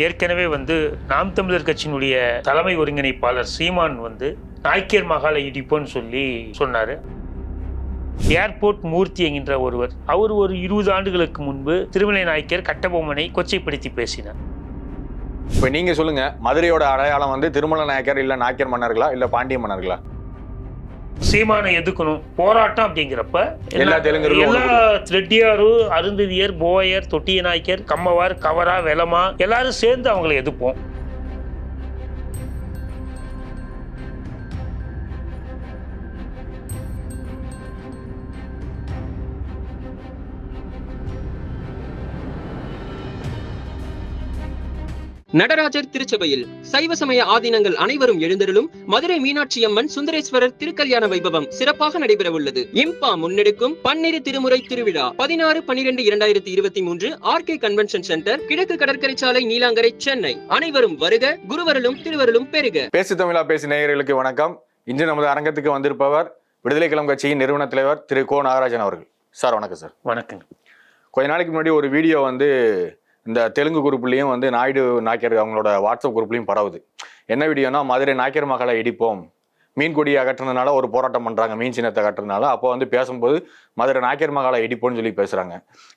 ஏற்கனவே வந்து நாம் தமிழர் கட்சியினுடைய தலைமை ஒருங்கிணைப்பாளர் சீமான் வந்து நாய்க்கியர் மகாலை இடிப்போன்னு சொல்லி சொன்னார். ஏர்போர்ட் மூர்த்தி என்கின்ற ஒருவர் அவர் ஒரு இருபது ஆண்டுகளுக்கு முன்பு திருமலை நாயக்கர் கட்டபொம்மனை கொச்சைப்படுத்தி பேசினார். இப்போ நீங்கள் சொல்லுங்கள் மதுரையோட அடையாளம் வந்து திருமல நாயக்கர் இல்லை நாயக்கர் மன்னர்களா இல்லை பாண்டிய மன்னர்களா? சீமானை எதுக்கணும் போராட்டம் அப்படிங்கிறப்ப எல்லா தெலுங்கர்களும் எல்லா ரெட்டியாரு அருந்ததியர் போயர் தொட்டிய நாயக்கர் கம்மவார் கவரா வெலமா எல்லாரும் சேர்ந்து அவங்களை எதிர்ப்போம். நடராஜர் திருச்சபையில் சைவ சமய ஆதீனங்கள் அனைவரும் எழுந்தருளும் மதுரை மீனாட்சி அம்மன் சுந்தரேஸ்வரர் திருக்கல்யாண வைபவம் சிறப்பாக நடைபெற உள்ளது இம்பா முன்னெடுக்கும் பன்னிரு திருமுறை திருவிழா பதினாறு பன்னிரண்டு இரண்டாயிரத்தி இருபத்தி மூன்று ஆர்கே கன்வென்ஷன் சென்டர் கிழக்கு கடற்கரை சாலை நீலாங்கரை சென்னை. அனைவரும் வருக குருவருளும் திருவருளும் பெருக. பேசு தமிழா பேசி நேயர்களுக்கு வணக்கம். இன்று நமது அரங்கத்துக்கு வந்திருப்பவர் விடுதலை கிளம் கட்சியின் நிறுவன தலைவர் திரு கோ நாகராஜன் அவர்கள். சார் வணக்கம் சார். வணக்கம் கொஞ்ச நாளைக்கு முன்னாடி ஒரு வீடியோ வந்து இந்த தெலுங்கு குரூப்லேயும் வந்து நாயுடு நாயக்கர் அவங்களோட வாட்ஸ்அப் குரூப்லேயும் பரவுது. என்ன வீடியோனா மதுரை நாயக்கர் மகளை இடிப்போம். மீன் கொடியை அகற்றுனதுனால ஒரு போராட்டம் பண்ணுறாங்க மீன் சின்னத்தை அகற்றுறதுனால அப்போ வந்து பேசும்போது மதுரை நாயக்கர் மகளை இடிப்போம்னு சொல்லி பேசுகிறாங்க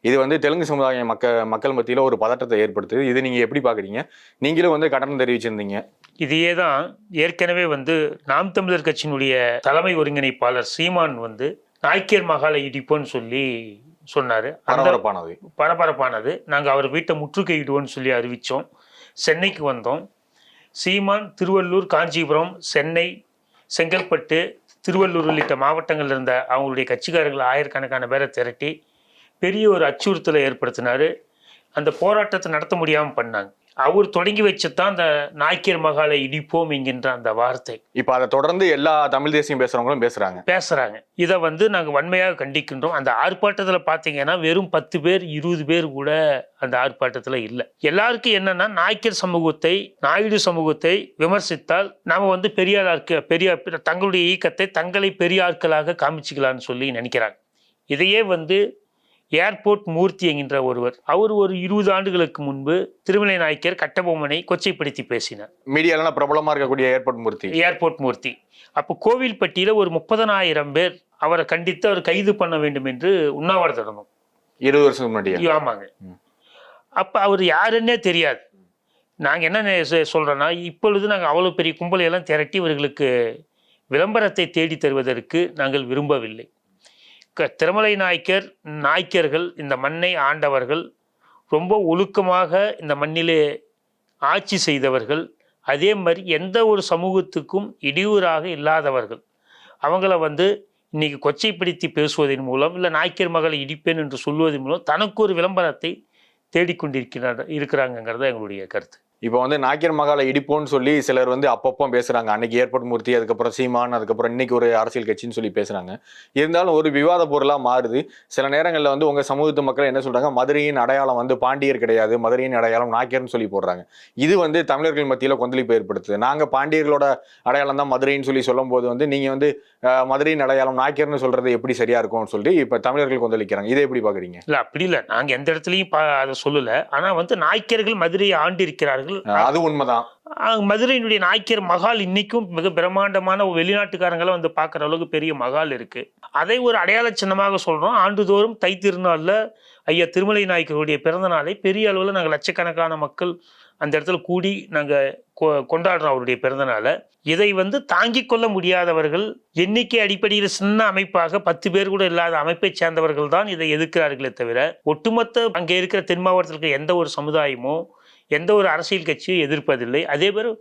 இது வந்து தெலுங்கு சமுதாய மக்கள் மக்கள் மத்தியில் ஒரு பதட்டத்தை ஏற்படுத்துது. இது நீங்கள் எப்படி பார்க்குறீங்க நீங்களும் வந்து கட்டணம் தெரிவிச்சிருந்தீங்க. இதையே தான் ஏற்கனவே வந்து நாம் தமிழர் கட்சியினுடைய தலைமை ஒருங்கிணைப்பாளர் சீமான் வந்து நாய்க்கியர் மகாலை இடிப்போன்னு சொல்லி சொன்னார். பரபரப்பானது. பரபரப்பானது. நாங்கள் அவர் வீட்டை முற்றுகையிடுவோம்னு சொல்லி அறிவித்தோம் சென்னைக்கு வந்தோம். சீமான் திருவள்ளூர் காஞ்சிபுரம் சென்னை செங்கல்பட்டு திருவள்ளூர் உள்ளிட்ட மாவட்டங்கள்ல இருந்த அவங்களுடைய கட்சிக்காரர்கள் ஆயிரக்கணக்கான பேரை திரட்டி பெரிய ஒரு அச்சுறுத்தலை ஏற்படுத்தினார். அந்த போராட்டத்தை நடத்த முடியாமல் பண்ணாங்க. அவர் தொடங்கி வச்சதான் அந்த நாய்க்கியர் மகாலை இடிப்போம் என்கின்ற அந்த வார்த்தை. இப்போ அதை தொடர்ந்து எல்லா தமிழ் தேசியம் பேசுகிறவங்களும் பேசுகிறாங்க பேசுறாங்க. இதை வந்து நாங்கள் வன்மையாக கண்டிக்கின்றோம். அந்த ஆர்ப்பாட்டத்தில் பார்த்தீங்கன்னா வெறும் பத்து பேர் இருபது பேர் கூட அந்த ஆர்ப்பாட்டத்தில் இல்லை. எல்லாருக்கும் என்னன்னா நாய்க்கர் சமூகத்தை நாயுடு சமூகத்தை விமர்சித்தால் நாம வந்து பெரியாருக்கு பெரிய தங்களுடைய இயக்கத்தை தங்களை பெரியார்களாக காமிச்சிக்கலாம்னு சொல்லி நினைக்கிறாங்க. இதையே வந்து ஏர்போர்ட் மூர்த்தி என்கின்ற ஒருவர். அவர் ஒரு இருபது ஆண்டுகளுக்கு முன்பு திருமலை நாயக்கர் கட்டபொம்மனை கொச்சைப்படுத்தி பேசினார். மீடியாலாம் பிரபலமாக இருக்கக்கூடிய ஏர்போர்ட் மூர்த்தி. ஏர்போர்ட் மூர்த்தி. அப்போ கோவில்பட்டியில் ஒரு முப்பதனாயிரம் பேர் அவரை கண்டித்து அவர் கைது பண்ண வேண்டும் என்று உண்ணாவிரதம் இருந்தோம் இருபது வருஷத்துக்கு முன்னாடியே? ஐயோ, ஆமாங்க. அப்போ அவர் யாருன்னே தெரியாது. நாங்கள் என்ன நெ- சொ- சொல்றோன்னா இப்பொழுது நாங்கள் அவ்வளோ பெரிய கும்பலை எல்லாம் திரட்டி இவர்களுக்கு விளம்பரத்தை தேடி தருவதற்கு நாங்கள் விரும்பவில்லை. திருமலை நாய்க்கர் நாய்க்கர்கள் இந்த மண்ணை ஆண்டவர்கள் ரொம்ப ஒழுக்கமாக இந்த மண்ணிலே ஆட்சி செய்தவர்கள் அதே மாதிரி எந்த ஒரு சமூகத்துக்கும் இடையூறாக இல்லாதவர்கள். அவங்கள வந்து இன்றைக்கி கொச்சைப்படுத்தி பேசுவதன் மூலம் இல்லை நாய்க்கர் மகளை இடிப்பேன் என்று சொல்வதன் மூலம் தனக்கு ஒரு விளம்பரத்தை தேடிக்கொண்டிருக்கிறார் இருக்கிறாங்கங்கிறது எங்களுடைய கருத்து. இப்போ வந்து நாக்கியர் மகாலை இடிப்போம்னு சொல்லி சிலர் வந்து அப்பப்போ பேசுறாங்க. அன்னைக்கு ஏர்போர்ட் மூர்த்தி அதுக்கப்புறம் சீமான் அதுக்கப்புறம் இன்னைக்கு ஒரு அரசியல் கட்சின்னு சொல்லி பேசுறாங்க. இருந்தாலும் ஒரு விவாத பொருளா மாறுது. சில நேரங்களில் வந்து உங்க சமூகத்து மக்கள் என்ன சொல்றாங்க? மதுரையின் அடையாளம் வந்து பாண்டியர் கிடையாது. மதுரையின் அடையாளம் நாக்கியர்னு சொல்லி போடுறாங்க. இது வந்து தமிழர்கள் மத்தியில கொந்தளிப்பு ஏற்படுத்துது. நாங்க பாண்டியர்களோட அடையாளம் தான் மதுரைன்னு சொல்லி சொல்லும் போது வந்து நீங்க வந்து மதுரையின் அடையாளம் நாக்கியர்னு சொல்றது எப்படி சரியா இருக்கும்னு சொல்லி இப்ப தமிழர்கள் கொந்தளிக்கிறாங்க. இதை எப்படி பாக்குறீங்க? இல்லை அப்படி இல்லை. நாங்கள் எந்த இடத்துலையும் அதை சொல்லலை. ஆனால் வந்து நாய்க்கர்கள் மதுரையை ஆண்டிருக்கிறார்கள் அது உண்மைதான். மதுரையினுடைய நாய்க்கர் மகால் இன்னைக்கும் மிக பிரம்மாண்டமான வெளிநாட்டுக்காரங்களும் வந்து பார்க்குற அளவுக்கு பெரிய மகால் இருக்கு. அதை ஒரு அடையாள சின்னமாக சொல்றோம். ஆண்டுதோறும் தை திருநாளில் ஐயா திருமலை நாயக்கருடைய பிறந்த நாளை பெரிய அளவில் நாங்கள் லட்சக்கணக்கான மக்கள் அந்த இடத்துல கூடி நாங்கள் கொண்டாடுறோம் அவருடைய பிறந்த நாளை. இதை வந்து தாங்கிக் கொள்ள முடியாதவர்கள் எண்ணிக்கை அடிப்படையில் சின்ன அமைப்பாக பத்து பேர் கூட இல்லாத அமைப்பை சேர்ந்தவர்கள் தான் இதை எதிர்க்கிறார்களே தவிர ஒட்டுமொத்த அங்கே இருக்கிற தென் மாவட்டத்தில் எந்த ஒரு சமுதாயமோ எந்த ஒரு அரசியல் கட்சியும் எதிர்ப்பதில்லை. அதே மாதிரி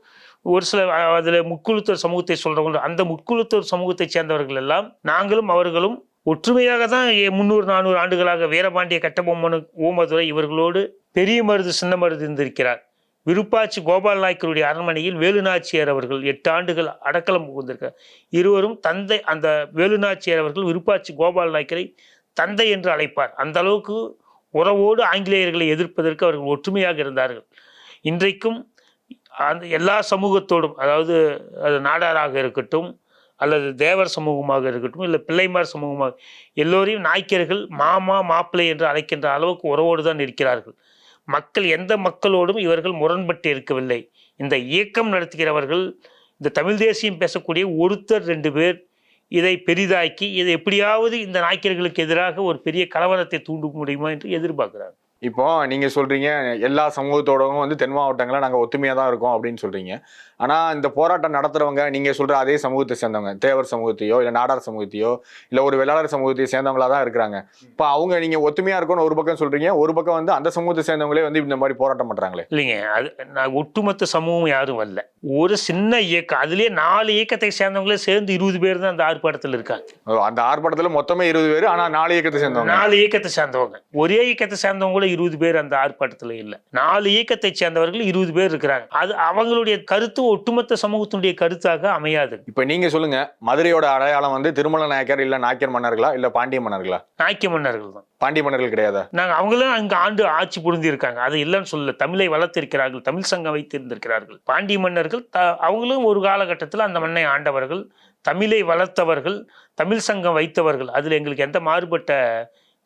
ஒரு சில அதில் முக்குழுத்தோர் சமூகத்தை சொல்கிறவங்க அந்த முக்குழுத்தோர் சமூகத்தை சேர்ந்தவர்கள் எல்லாம் நாங்களும் அவர்களும் ஒற்றுமையாக தான் ஏ- முந்நூறு நானூறு ஆண்டுகளாக வீரபாண்டிய கட்டபொம்மனு ஓமதுரை இவர்களோடு பெரிய மருது சின்ன மருது இருந்திருக்கிறார். விருப்பாச்சி கோபால் நாயக்கருடைய அரண்மனையில் வேலுநாச்சியார் அவர்கள் எட்டு ஆண்டுகள் அடக்கலம் புகுந்திருக்கார் இருவரும் தந்தை அந்த வேலுநாச்சியார் அவர்கள் விருப்பாச்சி கோபால் நாயக்கரை தந்தை என்று அழைப்பார். அந்த அளவுக்கு உறவோடு ஆங்கிலேயர்களை எதிர்ப்பதற்கு அவர்கள் ஒற்றுமையாக இருந்தார்கள். இன்றைக்கும் அந்த எல்லா சமூகத்தோடும் அதாவது அது நாடாராக இருக்கட்டும் அல்லது தேவர் சமூகமாக இருக்கட்டும் இல்லை பிள்ளைமார் சமூகமாக எல்லோரையும் நாய்க்கர்கள் மாமா மாப்பிள்ளை என்று அழைக்கின்ற அளவுக்கு உறவோடு தான் இருக்கிறார்கள். மக்கள் எந்த மக்களோடும் இவர்கள் முரண்பட்டு இருக்கவில்லை. இந்த இயக்கம் நடத்துகிறவர்கள் இந்த தமிழ் தேசியம் பேசக்கூடிய ஒருத்தர் ரெண்டு பேர் இதை பெரிதாக்கி இதை எப்படியாவது இந்த நாய்க்கர்களுக்கு எதிராக ஒரு பெரிய கலவரத்தை தூண்ட முடியுமா என்று எதிர்பார்க்கிறார் இப்போ நீங்க சொல்றீங்க எல்லா சமூகத்தோடவும் வந்து தென் மாவட்டங்கள நாங்க ஒத்துமையா தான் இருக்கோம் அப்படின்னு சொல்றீங்க. ஆனா இந்த போராட்டம் நடத்துறவங்க நீங்க சொல்ற அதே சமூகத்தை சேர்ந்தவங்க தேவர் சமூகத்தையோ இல்ல நாடார் சமூகத்தையோ இல்ல ஒரு வெள்ளாளர் சமூகத்தையோ சேர்ந்தவங்களா தான் இருக்கிறாங்க. இப்போ அவங்க நீங்க ஒத்துமையா இருக்கணும்னு ஒரு பக்கம் சொல்றீங்க ஒரு பக்கம் வந்து அந்த சமூகத்தை சேர்ந்தவங்களே வந்து இந்த மாதிரி போராட்டம் பண்றாங்களே. இல்லைங்க அது நான் ஒட்டுமொத்த சமூகம் யாரும் வரல ஒரு சின்ன இயக்கம் அதுலயே நாலு இயக்கத்தை சேர்ந்தவங்களே சேர்ந்து இருபது பேர் தான் அந்த ஆர்ப்பாட்டத்தில் இருக்காங்க. அந்த ஆர்ப்பாட்டத்துல மொத்தமே இருபது பேர் ஆனா நாலு இயக்கத்தை சேர்ந்தவங்க. நாலு இயக்கத்தை சேர்ந்தவங்க. ஒரே இயக்கத்தை சேர்ந்தவங்க கூட இருபது பேர் அந்த ஆர்ப்பாட்டத்தில் இல்லை. நாலு இயக்கத்தை சேர்ந்தவர்கள் இருபது பேர் இருக்கிறாங்க. அது அவங்களுடைய கருத்து ஒட்டுமொத்த சமூகத்தினுடைய கருத்தாக அமையாது. இப்ப நீங்க சொல்லுங்க மதுரையோட அடையாளம் வந்து திருமல நாயக்கர் இல்ல நாயக்கர் மன்னர்களா இல்ல பாண்டிய மன்னர்களா? நாய்க்க மன்னர்கள் தான். பாண்டிய மன்னர்கள் கிடையாதா? நாங்கள் அவங்களும் அங்கே ஆண்டு ஆட்சி புரிந்து இருக்காங்க அது இல்லைன்னு சொல்லல. தமிழை வளர்த்திருக்கிறார்கள் தமிழ் சங்கம் வைத்திருந்திருக்கிறார்கள். பாண்டிய மன்னர்கள் த அவங்களும் ஒரு காலகட்டத்தில் அந்த மண்ணை ஆண்டவர்கள் தமிழை வளர்த்தவர்கள் தமிழ் சங்கம் வைத்தவர்கள். அதில் எங்களுக்கு எந்த மாறுபட்ட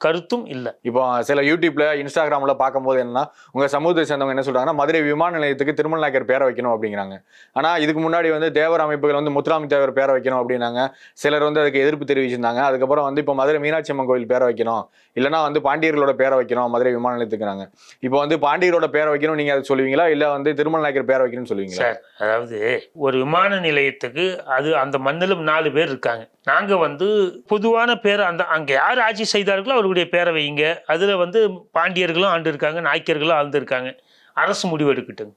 கருத்தும் இல்லை. இப்போ சில யூடியூப்ல இன்ஸ்டாகிராம்ல பார்க்கும்போது என்னன்னா உங்க சமூகத்தை சேர்ந்தவங்க என்ன சொல்றாங்கன்னா மதுரை விமான நிலையத்துக்கு திருமல் நாயக்கர் பேரை வைக்கணும் அப்படிங்கிறாங்க. ஆனா இதுக்கு முன்னாடி வந்து தேவர் அமைப்புகள் வந்து முத்துராமி தேவர் பேரை வைக்கணும் அப்படின்னாங்க. சிலர் வந்து அதுக்கு எதிர்ப்பு தெரிவிச்சிருந்தாங்க. அதுக்கப்புறம் வந்து இப்போ மதுரை மீனாட்சி அம்மன் கோயில் பேரை வைக்கணும். இல்லைன்னா வந்து பாண்டியர்களோட பேரை வைக்கணும் மதுரை விமான நிலையத்துக்குறாங்க. இப்போ வந்து பாண்டியரோட பேரை வைக்கணும் நீங்க அதை சொல்லுவீங்களா? இல்ல வந்து திருமல் நாயக்கர் பேரை வைக்கணும்னு சொல்லுவீங்களா? அதாவது ஒரு விமான நிலையத்துக்கு அது அந்த மண்ணிலும் நாலு பேர் இருக்காங்க. நாங்கள் வந்து பொதுவான பேர் அந்த அங்கே யார் ஆட்சி செய்தார்களோ அவர்களுடைய பேரை வைங்க அதில் வந்து பாண்டியர்களும் ஆண்டு இருக்காங்க நாய்க்கர்களும் ஆழ்ந்துருக்காங்க. அரசு முடிவு எடுக்கட்டும்.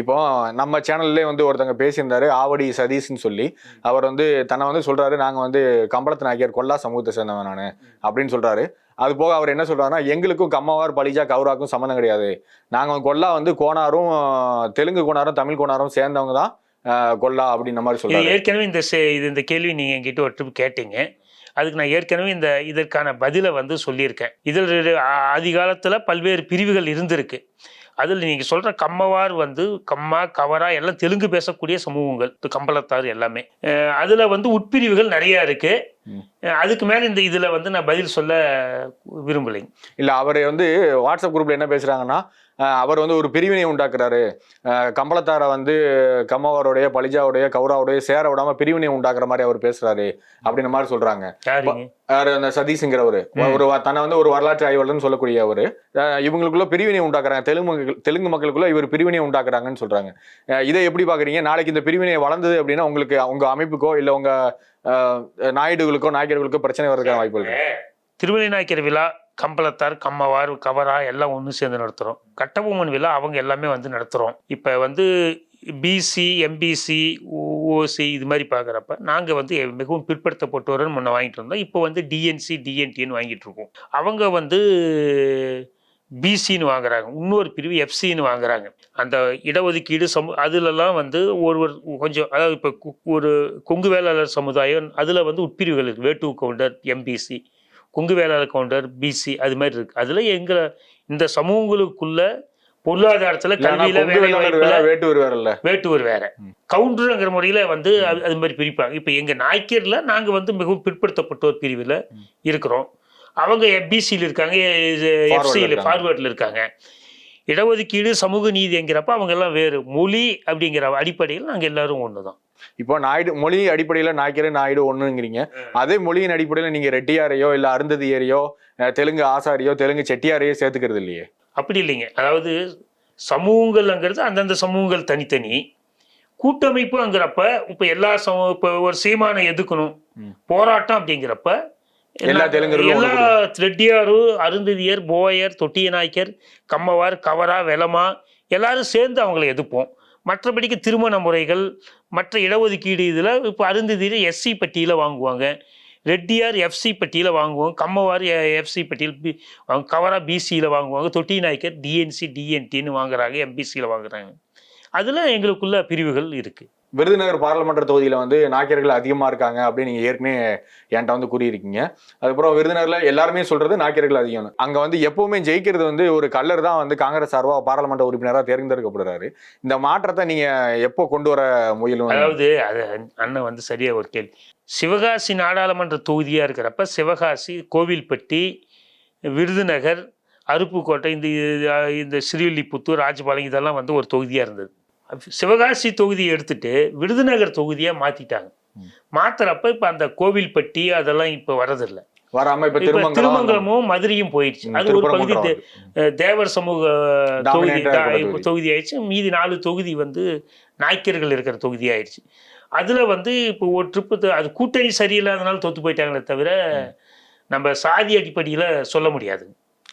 இப்போ நம்ம சேனல்லே வந்து ஒருத்தங்க பேசியிருந்தாரு ஆவடி சதீஷ்னு சொல்லி. அவர் வந்து தன்னை வந்து சொல்றாரு நாங்க வந்து கம்பளத்து நாயக்கர் கொல்லா சமூகத்தை சேர்ந்தவன் நான் அப்படின்னு சொல்றாரு. அது போக அவர் என்ன சொல்றாருன்னா எங்களுக்கும் கம்மாவார் பலிஜா கவுராக்கும் சம்மந்தம் கிடையாது. நாங்கள் கொல்லா வந்து கோனாரும் தெலுங்கு கோனாரும் தமிழ் கோனாரும் சேர்ந்தவங்க தான். கொல்லா அப்படின்ற மாதிரி சொல்றாரு. ஏற்கனவே இந்த இது இந்த கேள்வி நீங்க என்கிட்ட ஒரு ட்ரிப் கேட்டீங்க. அதுக்கு நான் ஏற்கனவே இந்த இதற்கான பதிலை வந்து சொல்லியிருக்கேன். இதில் ரெ- ஆ- ஆதி காலத்துல பல்வேறு பிரிவுகள் இருந்திருக்கு. அதில் நீங்க சொல்ற கம்மவார் வந்து கம்மா கவரா எல்லாம் தெலுங்கு பேசக்கூடிய சமூகங்கள் கம்பளத்தார் எல்லாமே. அதுல வந்து உட்பிரிவுகள் நிறைய இருக்கு. ம். அஹ் அதுக்கு மேல இந்த இதுல வந்து நான் பதில் சொல்ல விரும்பலைங்க. இல்ல அவர் வந்து வாட்ஸ்அப் குரூப்ல என்ன பேசுறாங்கன்னா அஹ், அவர் வந்து ஒரு பிரிவினை உண்டாக்குறாரு. கம்பளத்தாரை வந்து கம்மவாரோடைய பலிஜாவுடைய கௌராவுடைய சேர விடாம பிரிவினை உண்டாக்குற மாதிரி அவர் பேசுறாரு அப்படின்ற மாதிரி சொல்றாங்க. அந்த சதீஷ்ங்கிறவரு. ஒரு தன்னை வந்து ஒரு வரலாற்று ஆய்வாளர்னு சொல்லக்கூடிய அவரு. இவங்களுக்குள்ள பிரிவினை உண்டாக்குறாங்க. தெலுங்கு மக்கள் தெலுங்கு மக்களுக்குள்ள இவர் பிரிவினை உண்டாக்குறாங்கன்னு சொல்றாங்க. இதை எப்படி பாக்குறீங்க? நாளைக்கு இந்த பிரிவினை வளர்ந்தது அப்படின்னா உங்களுக்கு உங்க அமைப்புக்கோ இல்ல உங்க நாயுடுகளுக்கோ நாயக்கர்களுக்கோ பிரச்சனை வர்றதுக்கான வாய்ப்பு இருக்கு. திருமலை நாயக்கர் விழா கம்பளத்தார் கம்மவார் கவரா எல்லாம் ஒன்று சேர்ந்து நடத்துகிறோம் கட்டபொம்மன் விழா அவங்க எல்லாமே வந்து நடத்துகிறோம் இப்போ வந்து பிசி எம்பிசி ஓசி இது மாதிரி பார்க்குறப்ப நாங்கள் வந்து மிகவும் பிற்படுத்தப்பட்டோர்னு முன்ன வாங்கிட்டு இருந்தோம் இப்போ வந்து டிஎன்சி டிஎன்டின்னு வாங்கிட்டு இருக்கோம். அவங்க வந்து பிசின்னு வாங்குறாங்க. இன்னொரு பிரிவு எஃப்சின்னு வாங்குறாங்க. அந்த இடஒதுக்கீடு சமு அதுலலாம் வந்து ஒருவர் கொஞ்சம் அதாவது இப்போ ஒரு கொங்கு வேளாளர் சமுதாயம் அதில் வந்து உட்பிரிவுகள் இருக்குது வேட்டு கவுண்டர் எம்பிசி கொங்கு வேளாளர் கவுண்டர் பிசி அது மாதிரி இருக்கு. அதுல எங்க இந்த சமூகங்களுக்குள்ள பொருளாதாரத்துல கல்வியில வேட்டுவர் வேற வேட்டுவர் வேற. கவுண்டருங்கிற முறையில வந்து அது மாதிரி பிரிப்பாங்க. இப்ப எங்க நாய்க்கர்ல நாங்க வந்து மிகவும் பிற்படுத்தப்பட்டோர் பிரிவுல இருக்கிறோம். அவங்க பிசியில் இருக்காங்க எஃப்சியில். ஃபார்வர்டில் இருக்காங்க. இடஒதுக்கீடு சமூக நீதிங்கிறப்ப அவங்க எல்லாம் வேறு. மொழி அப்படிங்கிற அடிப்படையில் நாங்க எல்லாரும் ஒண்ணுதான். இப்போ நாயுடு மொழி அடிப்படையில நாய்க்கரு நாயுடு ஒண்ணுங்கிறீங்க. அதே மொழியின் அடிப்படையில நீங்க ரெட்டியாரையோ இல்ல அருந்ததியரையோ தெலுங்கு ஆசாரியோ தெலுங்கு செட்டியாரையோ சேர்த்துக்கிறது இல்லையே? அப்படி இல்லைங்க. அதாவது சமூகங்கள்ங்கிறது அந்தந்த சமூகங்கள் தனித்தனி. கூட்டமைப்புங்கிறப்ப இப்போ எல்லா சமூக இப்போ ஒரு சீமானை எதுக்கணும். போராட்டம் அப்படிங்கிறப்ப எல்லா ஒண்ணு எல்லா ரெட்டியாரு அருந்ததியர் போயர் தொட்டிய நாய்க்கர் கம்மவார் கவரா வெலமா எல்லாரும் சேர்ந்து அவங்கள எதிர்ப்போம். மற்றபடிக்கு திருமண முறைகள் மற்ற இடஒதுக்கீடு இதில் இப்போ அருந்ததியில் எஸ்சி பட்டியில் வாங்குவாங்க. ரெட்டியார் எஃப்சி பட்டியில் வாங்குவோம் கம்மவார் எஃப்சி பட்டியில் பி கவரா பிசியில் வாங்குவாங்க. தொட்டி நாயக்கர் டிஎன்சி டிஎன்டின்னு வாங்குறாங்க. எம்பிசியில் வாங்குறாங்க. அதில் எங்களுக்குள்ள பிரிவுகள் இருக்குது விருதுநகர் பாராளுமன்ற தொகுதியில் வந்து நாக்கியர்கள் அதிகமாக இருக்காங்க அப்படின்னு நீங்கள் ஏற்கனவே என்கிட்ட வந்து கூறியிருக்கீங்க. அதுக்கப்புறம் விருதுநகரில் எல்லாருமே சொல்கிறது நாக்கியர்கள் அதிகம்னு அங்கே வந்து எப்போவுமே ஜெயிக்கிறது வந்து ஒரு கல்லர் தான் வந்து காங்கிரஸ் சார்பாக பாராளுமன்ற உறுப்பினராக தேர்ந்தெடுக்கப்படுறாரு. இந்த மாற்றத்தை நீங்கள் எப்போ கொண்டு வர முயலும்? அதாவது அது அண்ணன் வந்து சரியாக ஒரு கேள்வி. சிவகாசி நாடாளுமன்ற தொகுதியாக இருக்கிறப்ப சிவகாசி கோவில்பட்டி விருதுநகர் அருப்புக்கோட்டை இந்த இந்த ஸ்ரீவில்லிபுத்தூர் ராஜபாளையம் இதெல்லாம் வந்து ஒரு தொகுதியாக இருந்தது. சிவகாசி தொகுதியை எடுத்துட்டு விருதுநகர் தொகுதியாக மாற்றிட்டாங்க ம். மாத்துறப்ப இப்போ அந்த கோவில்பட்டி அதெல்லாம் இப்போ வரதில்லை வராம இப்ப இப்போ திருமங்கலம் திருமங்கலமும் மதுரையும் போயிடுச்சு அது ஒரு பகுதி தேவர் சமூக தொகுதி தொகுதி. ஆயிடுச்சு. மீதி நாலு தொகுதி வந்து நாய்க்கர்கள் இருக்கிற தொகுதி ஆயிடுச்சு. அதுல வந்து இப்போ ஒரு ட்ரிப்பு அது கூட்டணி சரியில்லாதனால தோத்து போயிட்டாங்களே தவிர நம்ம சாதி அடிப்படையில சொல்ல முடியாது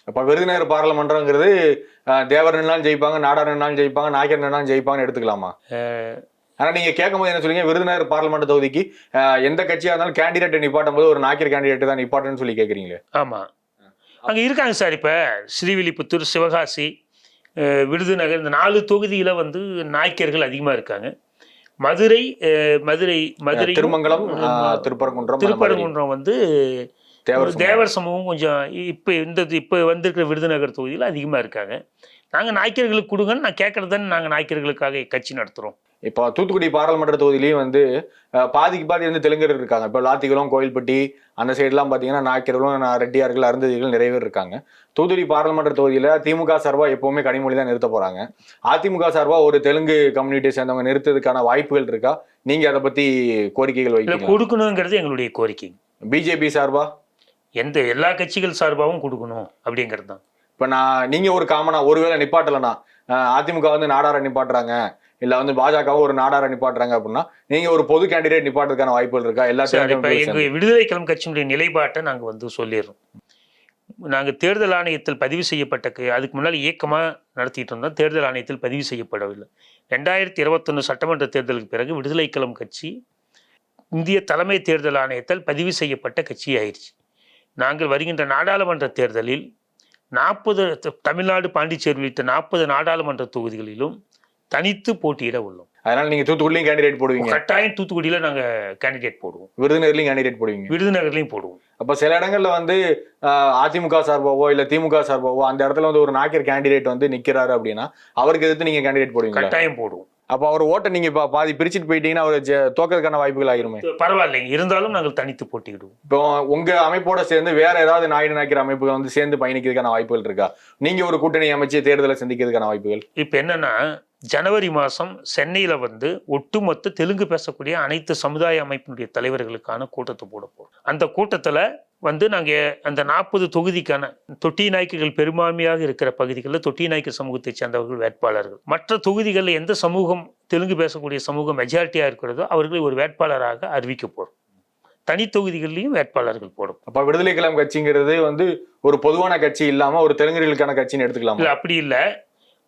இப்ப விருதுநகர் பாராளுமன்றங்கிறது தேவர் நின்னாலும் ஜெயிப்பாங்க நாடார் நின்னாலும் ஜெயிப்பாங்க நாயக்கர் நின்னாலும் ஜெயிப்பாங்கன்னு எடுத்துக்கலாமா? ஆனா நீங்க கேட்கும் போது என்ன சொல்றீங்க? விருதுநகர் பாராளுமன்ற தொகுதிக்கு எந்த கட்சியா இருந்தாலும் கேண்டிடேட் நிப்பாட்டும் போது ஒரு நாயக்கர் கேண்டிடேட் தான் நிப்பாட்டுன்னு சொல்லி கேக்குறீங்களே ஆமா. அங்க இருக்காங்க சார் இப்ப. ஸ்ரீவில்லிபுத்தூர் சிவகாசி விருதுநகர் இந்த நாலு தொகுதியில வந்து நாய்க்கர்கள் அதிகமா இருக்காங்க. மதுரை மதுரை மதுரை திருமங்கலம் திருப்பரங்குன்றம் திருப்பரங்குன்றம் வந்து தேவர். தேவர் சமூகம் கொஞ்சம் இப்போ இந்த இப்போ வந்திருக்கிற விருதுநகர் தொகுதியில் அதிகமாக இருக்காங்க. நாங்கள் நாய்க்கர்களுக்கு கொடுங்கன்னு நான் கேட்கறதுன்னு நாங்கள் நாய்க்கர்களுக்காக கட்சி நடத்துகிறோம் இப்போ தூத்துக்குடி பாராளுமன்ற தொகுதியிலையும் வந்து பாதிக்கு பாதி வந்து தெலுங்கர்கள் இருக்காங்க. இப்போ லாத்திகுளம் கோயில்பட்டி அந்த சைடுலாம் பார்த்தீங்கன்னா நாயக்கர்களும் ரெட்டியார்கள் அருந்ததிகள் நிறைய பேர் இருக்காங்க. தூத்துக்குடி பாராளுமன்ற தொகுதியில திமுக சார்பா எப்பவுமே கனிமொழி தான் நிறுத்த போறாங்க. அதிமுக சார்பா ஒரு தெலுங்கு கம்யூனிட்டியை சேர்ந்தவங்க நிறுத்ததுக்கான வாய்ப்புகள் இருக்கா? நீங்க அதை பத்தி கோரிக்கைகள் இல்லை வைக்கலாம் கொடுக்கணுங்கிறது எங்களுடைய கோரிக்கை. பிஜேபி சார்பா? எந்த எல்லா கட்சிகள் சார்பாகவும் கொடுக்கணும் அப்படிங்கிறது தான். இப்ப நான் நீங்க ஒரு காமனா ஒருவேளை நிப்பாட்டலனா அஹ், அதிமுக வந்து நாடார நிப்பாட்டுறாங்க. இல்ல வந்து பாஜகவும் ஒரு நாடார நிப்பாட்டுறாங்க அப்படின்னா நீங்க ஒரு பொது கேண்டிடேட் நிப்பாட்டுறதுக்கான வாய்ப்புகள் இருக்கா? எல்லா இப்போ எங்கள் விடுதலை கிளம் கட்சியினுடைய நிலைப்பாட்டை நாங்கள் வந்து சொல்லிடுறோம். நாங்கள் தேர்தல் ஆணையத்தில் பதிவு செய்யப்பட்ட அதுக்கு முன்னால் இயக்கமாக நடத்திட்டு இருந்தோம். தேர்தல் ஆணையத்தில் பதிவு செய்யப்படவில்லை. ரெண்டாயிரத்தி இருபத்தொன்று சட்டமன்ற தேர்தலுக்கு பிறகு விடுதலை கிளம் கட்சி இந்திய தலைமை தேர்தல் ஆணையத்தால் பதிவு செய்யப்பட்ட கட்சி ஆயிடுச்சு. நாங்கள் வருகின்ற நாடாளுமன்ற தேர்தலில் நாற்பது தமிழ்நாடு பாண்டிச்சேரி உள்ளிட்ட நாற்பது நாடாளுமன்ற தொகுதிகளிலும் தனித்து போட்டியிட உள்ளோம். அதனால நீங்க தூத்துக்குடிலையும் கேண்டிடேட் போடுவீங்க. கட்டாயம் தூத்துக்குடியில் நாங்கள் கேண்டிடேட் போடுவோம். விருதுநகர்லையும் கேண்டிடேட் போடுவீங்க. விருதுநகர்லையும் போடுவோம். அப்ப சில இடங்கள்ல வந்து அதிமுக சார்பாவோ இல்ல திமுக சார்பாவோ அந்த இடத்துல வந்து ஒரு நாயக்கர் கேண்டிடேட் வந்து நிக்கிறாரு அப்படின்னா அவருக்கு எதிர்த்து நீங்க கேண்டிடேட் போடுவீங்களா? கட்டாயம் போடுவோம். அப்ப அவர் ஓட்டை நீங்க இப்ப பாதி பிரிச்சுட்டு போயிட்டீங்கன்னா அவர் தோக்கறதுக்கான வாய்ப்புகள் ஆயிருமே. பரவாயில்லைங்க இருந்தாலும் நாங்கள் தனித்து போட்டியிடுவோம். இப்போ உங்க அமைப்போட சேர்ந்து வேற ஏதாவது நாயுடு நாயக்கர் அமைப்புகள் வந்து சேர்ந்து பயணிக்கிறதுக்கான வாய்ப்புகள் இருக்கா? நீங்க ஒரு கூட்டணி அமைச்சு தேர்தலை சந்திக்கிறதுக்கான வாய்ப்புகள்? இப்போ என்னன்னா ஜனவரி மாதம் சென்னையில் வந்து ஒட்டுமொத்த தெலுங்கு பேசக்கூடிய அனைத்து சமுதாய அமைப்பினுடைய தலைவர்களுக்கான கூட்டத்தை போட போகிறோம் அந்த கூட்டத்தில் வந்து நாங்கள் அந்த நாற்பது தொகுதிக்கான தொட்டி நாய்க்குகள் பெரும்பான்மையாக இருக்கிற பகுதிகளில் தொட்டி நாய்க்கு சமூகத்தை சேர்ந்தவர்கள் வேட்பாளர்கள். மற்ற தொகுதிகளில் எந்த சமூகம் தெலுங்கு பேசக்கூடிய சமூகம் மெஜாரிட்டியாக இருக்கிறதோ அவர்களை ஒரு வேட்பாளராக அறிவிக்க போகிறோம் தனி தொகுதிகள்லையும் வேட்பாளர்கள் போடும் அப்ப விடுதலை கிளம் கட்சிங்கிறது வந்து ஒரு பொதுவான கட்சி இல்லாம ஒரு தெலுங்கர்களுக்கான கட்சின்னு எடுத்துக்கலாமா? இல்லை அப்படி இல்லை.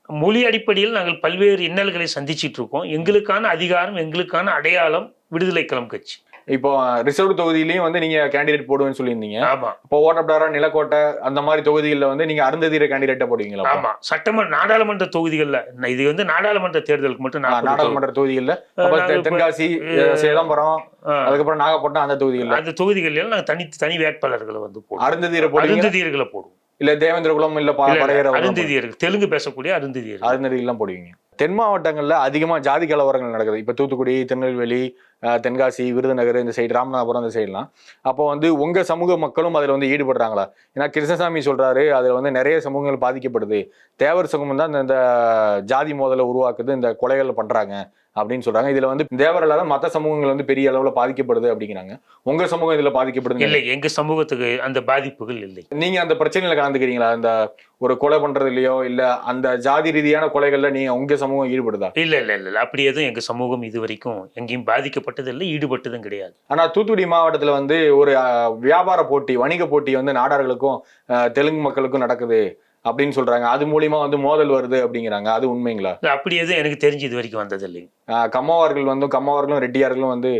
மொழி அடிப்படையில் நாங்கள் பல்வேறு இன்னல்களை சந்திச்சிட்டு இருக்கோம். எங்களுக்கான அதிகாரம் எங்களுக்கான அடையாளம் விடுதலை களம் கட்சி. இப்போ ரிசர்வ் தொகுதியிலயும் வந்து நீங்க கேண்டிடேட் போடுவேன்னு சொல்லியிருந்தீங்க. ஆமா. இப்போ ஓட்டப்படாரா நிலக்கோட்டை அந்த மாதிரி தொகுதிகளில் வந்து நீங்க அருந்ததீர கேண்டிடேட்டா போடுவீங்களா? ஆமா. சட்டமன்ற நாடாளுமன்ற தொகுதிகள்ல இது வந்து நாடாளுமன்ற தேர்தலுக்கு மட்டும். நாடாளுமன்ற தொகுதிகளில். தென்காசி சேதம்பரம் அதுக்கப்புறம் நாகப்பட்டினம் அந்த தொகுதிகளில். அந்த தொகுதிகளில் நாங்கள் தனி தனி வேட்பாளர்களை வந்து போடுவோம். அருந்ததீர போடுவீங்க அருந்ததியர்களை போடுவோம். இல்ல தேவேந்திரகுலம் இல்ல பா- இல்ல, இல்ல, படையற அருந்ததியர்கள் தெலுங்கு பேசக்கூடிய அருந்ததியர்கள். அருந்ததிகள்லாம் போடுவீங்க. தென் மாவட்டங்களில் அதிகமாக ஜாதி கலவரங்கள் நடக்குது. இப்போ தூத்துக்குடி திருநெல்வேலி தென்காசி விருதுநகர் இந்த சைடு ராமநாதபுரம் இந்த சைடுலாம் அப்போ வந்து உங்கள் சமூக மக்களும் அதில் வந்து ஈடுபடுறாங்களா? ஏன்னா கிருஷ்ணசாமி சொல்கிறாரு அதில் வந்து நிறைய சமூகங்கள் பாதிக்கப்படுது. தேவர் சமூகம் தான் இந்த- ஜாதி மோதலை உருவாக்குது இந்த கொலைகள் பண்ணுறாங்க அப்படின்னு சொல்றாங்க. இதுல வந்து தேவர் இல்லாத மத்த சமூகங்கள் வந்து பெரிய அளவுல பாதிக்கப்படுது அப்படிங்கிறாங்க. உங்க சமூகம் இதுல பாதிக்கப்படுது இல்லை எங்க சமூகத்துக்கு அந்த பாதிப்புகள் இல்லை. நீங்க அந்த பிரச்சனையில கலந்துக்கிறீங்களா? அந்த ஒரு கொலை பண்றது இல்லையோ இல்ல அந்த ஜாதி ரீதியான கொலைகள்ல நீங்க உங்க சமூகம் ஈடுபடுதா? இல்ல இல்ல இல்ல இல்ல. அப்படி எதுவும் எங்க சமூகம் இது வரைக்கும் எங்கேயும் பாதிக்கப்பட்டது இல்லை ஈடுபட்டதும் கிடையாது. ஆனா தூத்துக்குடி மாவட்டத்துல வந்து ஒரு வியாபார போட்டி வணிக போட்டி வந்து நாடார்களுக்கும் தெலுங்கு மக்களுக்கும் நடக்குது. அப்படின்னு சொல்றாங்க. அது மூலியமா வந்து மோதல் வருது அப்படிங்கிறாங்க. அது உண்மைங்களா? அப்படி எதுவும் எனக்கு தெரிஞ்சு இது வரைக்கும் வந்தது இல்லைங்க. கம்மவார்கள் வந்து கம்மவார்களும் ரெட்டியார்களும் வந்து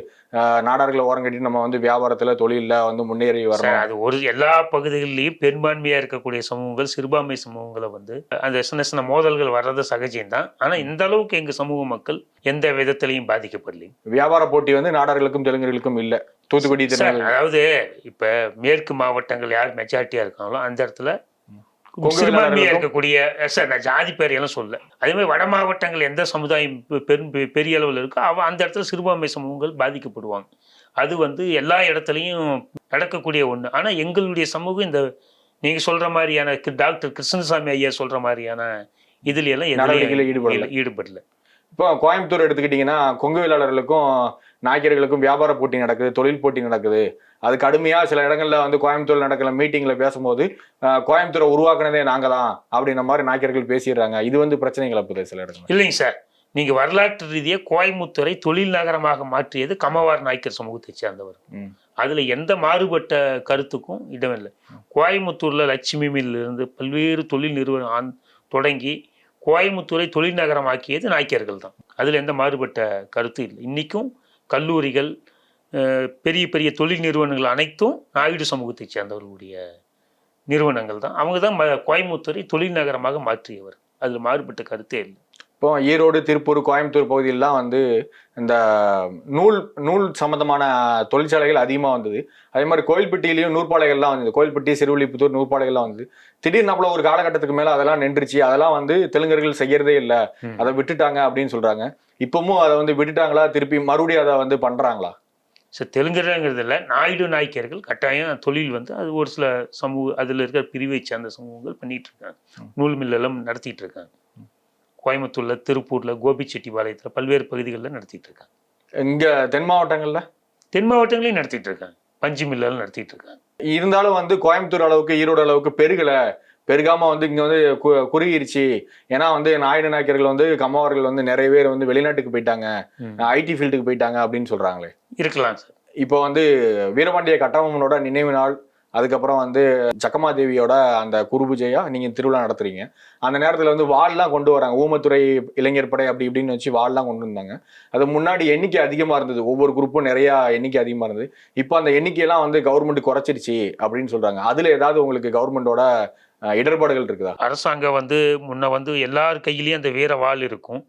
நாடார்களை ஓரம் கட்டி நம்ம வந்து வியாபாரத்துல தொழில்ல வந்து முன்னேறி சார், வரணும் அது ஒரு எல்லா பகுதிகளிலையும் பெரும்பான்மையா இருக்கக்கூடிய சமூகங்கள் சிறுபான்மை சமூகங்களை வந்து அந்த சின்ன சின்ன மோதல்கள் வர்றது சகஜம்தான். ஆனா இந்த அளவுக்கு எங்க சமூக மக்கள் எந்த விதத்திலையும் பாதிக்கப்படலைங்க. வியாபார போட்டி வந்து நாடார்களுக்கும் தெலுங்குகளுக்கும் இல்ல. தூத்துக்குடி அதாவது இப்ப மேற்கு மாவட்டங்கள் யார் மெஜாரிட்டியா இருக்காங்களோ அந்த இடத்துல சிறுபான்மையா இருக்கக்கூடிய சார் நான் ஜாதி பேரையெல்லாம் சொல்ல அதே மாதிரி வட மாவட்டங்கள் எந்த சமுதாயம் பெரும் பெரிய அளவில் இருக்கோ அவ அந்த இடத்துல சிறுபான்மை சமூகங்கள் பாதிக்கப்படுவாங்க. அது வந்து எல்லா இடத்துலையும் நடக்கக்கூடிய ஒண்ணு. ஆனா எங்களுடைய சமூகம் இந்த நீங்க சொல்ற மாதிரியான டாக்டர் கிருஷ்ணசாமி ஐயா சொல்ற மாதிரியான இதுல எல்லாம் ஈடுபடல. ஈடுபடல. இப்போ கோயம்புத்தூர் எடுத்துக்கிட்டிங்கன்னா கொங்கு வேளாளர்களுக்கும் நாய்க்கர்களுக்கும் வியாபார போட்டி நடக்குது தொழில் போட்டி நடக்குது. அது கடுமையா சில இடங்கள்ல வந்து கோயம்புத்தூர்ல நடக்கிற மீட்டிங்ல பேசும்போது கோயம்புத்தூரை உருவாக்குனதே நாங்க தான் அப்படின்ற மாதிரி நாய்க்கர்கள் பேசிடுறாங்க. இது வந்து பிரச்சனை கிளப்புது சில இடங்கள் இல்லைங்க சார். நீங்க வரலாற்று ரீதியாக கோயம்புத்தூரை தொழில் நகரமாக மாற்றியது கமவார் நாய்க்கர் சமூகத்தை சேர்ந்தவர். அதுல எந்த மாறுபட்ட கருத்துக்கும் இடமில்லை. கோயம்புத்தூர்ல லட்சுமி மில் இருந்து பல்வேறு தொழில் நிறுவனம் தொடங்கி கோயம்புத்தூரை தொழில் நகரமாக்கியது நாய்க்கர்கள் தான். அதுல எந்த மாறுபட்ட கருத்து இல்லை. இன்னைக்கும் கல்லூரிகள் பெரிய பெரிய தொழில் நிறுவனங்கள் அனைத்தும் நாயுடு சமூகத்தை சேர்ந்தவர்களுடைய நிறுவனங்கள் தான். அவங்க தான் கோயம்புத்தூரை தொழில் நகரமாக மாற்றியவர். அதுல மாறுபட்ட கருத்தே இல்லை. இப்போ ஈரோடு திருப்பூர் கோயம்புத்தூர் பகுதியிலலாம் வந்து இந்த நூல் நூல் சம்பந்தமான தொழிற்சாலைகள் அதிகமாக வந்தது. அதே மாதிரி கோயில்பட்டியிலையும் நூற்பாலைகள்லாம் வந்தது. கோயில்பட்டி சிறுவில்லிபுத்தூர் நூற்பாலைகள்லாம் வந்தது. திடீர்னு ஒரு காலகட்டத்துக்கு மேலே அதெல்லாம் நின்றுச்சு. அதெல்லாம் வந்து தெலுங்கர்கள் செய்யறதே இல்லை. அதை விட்டுட்டாங்க அப்படின்னு சொல்றாங்க. இப்பவும் அதை வந்து விட்டுட்டாங்களா? திருப்பி மறுபடியும் அதை வந்து பண்றாங்களா? சரி தெலுங்குங்கிறது இல்லை. நாயுடு நாய்க்கர்கள் கட்டாயம் தொழில் வந்து அது ஒரு சில சமூக அதில் இருக்கிற பிரிவை சேர்ந்த சமூகங்கள் பண்ணிட்டு இருக்காங்க. நூல் மில்லெல்லாம் நடத்திட்டு இருக்காங்க. கோயம்புத்தூர்ல திருப்பூர்ல கோபிச்செட்டிப்பாளையத்தில் பல்வேறு பகுதிகளில் நடத்திட்டு இருக்காங்க. இங்க தென் மாவட்டங்கள்ல? தென் மாவட்டங்களையும் நடத்திட்டு இருக்காங்க. பஞ்சு மில்லெல்லாம் நடத்திட்டு இருக்காங்க. இருந்தாலும் வந்து கோயம்புத்தூர் அளவுக்கு ஈரோடு அளவுக்கு பெருகல. பெருகாம வந்து இங்க வந்து கு- குறுகிருச்சு. ஏன்னா வந்து நாயுடு நாயக்கர்கள் வந்து கம்மவார்கள் வந்து நிறைய பேர் வந்து வெளிநாட்டுக்கு போயிட்டாங்க. ஐடி ஃபீல்டுக்கு போயிட்டாங்க அப்படின்னு சொல்றாங்களே. இருக்கலாம் சார். இப்போ வந்து வீரபாண்டிய கட்டபொம்மனோட நினைவு நாள் அதுக்கப்புறம் வந்து ஜக்கமாதேவியோட அந்த குருபூஜையா நீங்க திருவிழா நடத்துறீங்க. அந்த நேரத்துல வந்து வாள்லாம் கொண்டு வராங்க. ஊமத்துறை இளைஞர் படை அப்படி இப்படின்னு வச்சு வாள்லாம் கொண்டு வந்தாங்க. அது முன்னாடி எண்ணிக்கை அதிகமா இருந்தது. ஒவ்வொரு குரூப்பும் நிறைய எண்ணிக்கை அதிகமா இருந்தது. இப்போ அந்த எண்ணிக்கையெல்லாம் வந்து கவர்மெண்ட் குறைச்சிருச்சு அப்படின்னு சொல்றாங்க. அதுல ஏதாவது உங்களுக்கு கவர்மெண்டோட இடர்பாடுகள் இருக்குதா? அரசாங்கம் வந்து முன்ன வந்து எல்லார் கையிலையும் அந்த வீர வாள் இருக்கும்.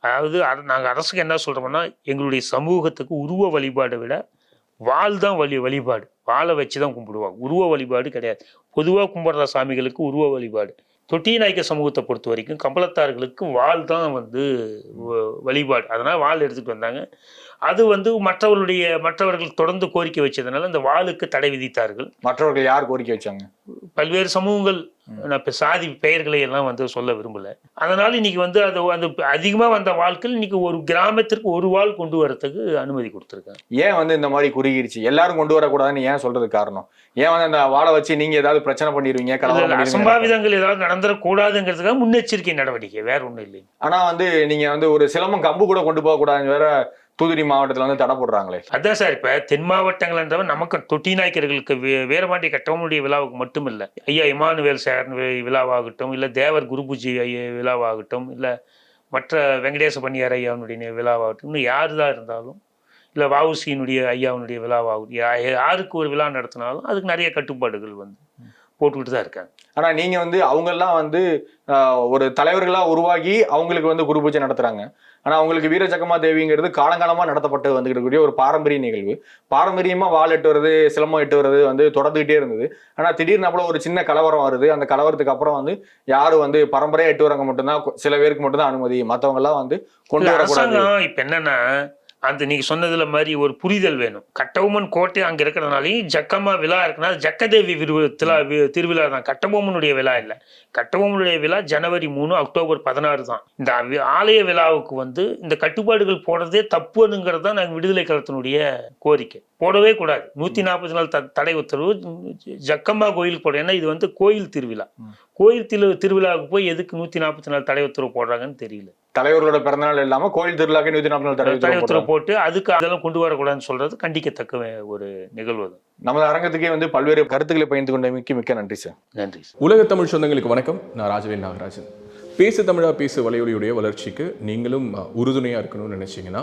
அதாவது நாங்கள் அரசுக்கு என்ன சொல்கிறோம்னா எங்களுடைய சமூகத்துக்கு உருவ வழிபாடை விட வாள் தான் வழி வழிபாடு. வாளை வச்சு தான் கும்பிடுவாங்க. உருவ வழிபாடு கிடையாது. பொதுவாக கும்பிட்ற சாமிகளுக்கு உருவ வழிபாடு. தொட்டி நாய்க்க சமூகத்தை பொறுத்த வரைக்கும் கம்பளத்தார்களுக்கு வாள் தான் வந்து வ- வழிபாடு. அதனால் வாள் எடுத்துகிட்டு வந்தாங்க. அது வந்து மற்றவர்களுடைய மற்றவர்கள் தொடர்ந்து கோரிக்கை வச்சதுனால அந்த வாளுக்கு தடை விதித்தார்கள். மற்றவர்கள் யார் கோரிக்கை வச்சாங்க? பல்வேறு சமூகங்கள். நான் இப்போ சாதி பெயர்களை எல்லாம் வந்து சொல்ல விரும்பல. அதனால இன்னைக்கு வந்து அது அந்த அதிகமாக வந்த வாழ்க்கையில் இன்னைக்கு ஒரு கிராமத்திற்கு ஒரு வாழ் கொண்டு வரதுக்கு அனுமதி கொடுத்துருக்காங்க. ஏன் வந்து இந்த மாதிரி குறுகிருச்சு எல்லாரும் கொண்டு வரக்கூடாதுன்னு ஏன் சொல்றது காரணம்? ஏன் வந்து அந்த வாழை வச்சு நீங்க ஏதாவது பிரச்சனை பண்ணிடுவீங்க அசம்பாவிதங்கள் ஏதாவது நடந்துடக்கூடாதுங்கிறதுக்காக முன்னெச்சரிக்கை நடவடிக்கை. வேற ஒன்றும் இல்லை ஆனா வந்து நீங்க வந்து ஒரு சிலம்பம் கம்பு கூட கொண்டு போக கூடாதுன்னு வேற தூத்துக்குடி மாவட்டத்துல வந்து தடை போடுறாங்களே. அதான் சார் இப்போ தென் மாவட்டங்கள்ன்றவன் நமக்கு தொட்டி நாய்க்கர்களுக்கு வே- வீரபாண்டிய கட்டவனுடைய விழாவுக்கு மட்டும் இல்லை ஐயா இமானுவேல் சேரன் விழாவாகட்டும் இல்லை தேவர் குருபூஜி ஐயா விழாவாகட்டும் இல்லை மற்ற வெங்கடேச பன்னியார் ஐயாவுடைய விழாவாகட்டும் இன்னும் யார் தான் இருந்தாலும் இல்லை வவுசியினுடைய ஐயாவுடைய விழாவாகட்டும் யாருக்கு ஒரு விழா நடத்தினாலும் அதுக்கு நிறைய கட்டுப்பாடுகள் வந்து போட்டுக்கிட்டு தான் இருக்காங்க. ஆனா நீங்க வந்து அவங்க எல்லாம் வந்து ஒரு தலைவர்களா உருவாகி அவங்களுக்கு வந்து குரு பூஜை நடத்துறாங்க. ஆனா அவங்களுக்கு வீர தேவிங்கிறது காலங்காலமா நடத்தப்பட்டு வந்துக்கிட்டு ஒரு பாரம்பரிய நிகழ்வு. பாரம்பரியமா வாள் எட்டு வருது சிலம்பம் எட்டு வருது வந்து தொடர்ந்துகிட்டே இருந்தது. ஆனா திடீர்னு அப்போ ஒரு சின்ன கலவரம் வருது. அந்த கலவரத்துக்கு அப்புறம் வந்து யாரும் வந்து பரம்பரையா எட்டு வரவங்க மட்டும்தான் சில பேருக்கு மட்டும்தான் அனுமதி. மத்தவங்க எல்லாம் வந்து கொண்டு வரக்கூடாது. இப்போ இப்ப என்னன்னா அந்த நீங்க சொன்னதுல மாதிரி ஒரு புரிதல் வேணும். கட்டபொம்மன் கோட்டை அங்க இருக்கிறதுனாலையும் ஜக்கம்மா விழா இருக்குன்னா ஜக்கதேவி விரு- திலா- வி- திருவிழா தான். கட்டபொம்மனுடைய விழா இல்லை. கட்டபொம்மனுடைய விழா ஜனவரி மூணு அக்டோபர் பதினாறு தான். இந்த வி- ஆலய விழாவுக்கு வந்து இந்த கட்டுப்பாடுகள் போடுறதே தப்புனுங்கிறது தான் நாங்கள் விடுதலை கழகத்தினுடைய கோரிக்கை. போடவே கூடாது. நூத்தி நாற்பத்தி நாலு த- தடை உத்தரவு ஜக்கம்மா கோயிலுக்கு போட ஏன்னா இது வந்து கோயில் திருவிழா. கோயில் திரு திருவிழாவுக்கு போய் எதுக்கு நூத்தி நாற்பத்தி நாலு தடை உத்தரவு போடுறாங்கன்னு தெரியல. தலைவர்களோட பிறந்தநாள் இல்லாம கோயில் திருவிழாக்கு நூத்தி நாற்பது நாள் தடை தடை உத்தரவு. போட்டு அதுக்கு அதெல்லாம் கொண்டு வரக்கூடாதுன்னு சொல்றது கண்டிக்கத்தக்க ஒரு நிகழ்வு அது. நமது அரங்கத்துக்கே வந்து பல்வேறு கருத்துக்களை பகிர்ந்து கொண்டமைக்கு மிக்க நன்றி சார். நன்றி உலக தமிழ் சொந்தங்களுக்கு வணக்கம். நான் ராஜவேல் நாகராஜன். பேசு தமிழா பேசு வலையொலியுடைய வளர்ச்சிக்கு நீங்களும் அஹ், உறுதுணையா இருக்கணும்னு நினைச்சீங்கன்னா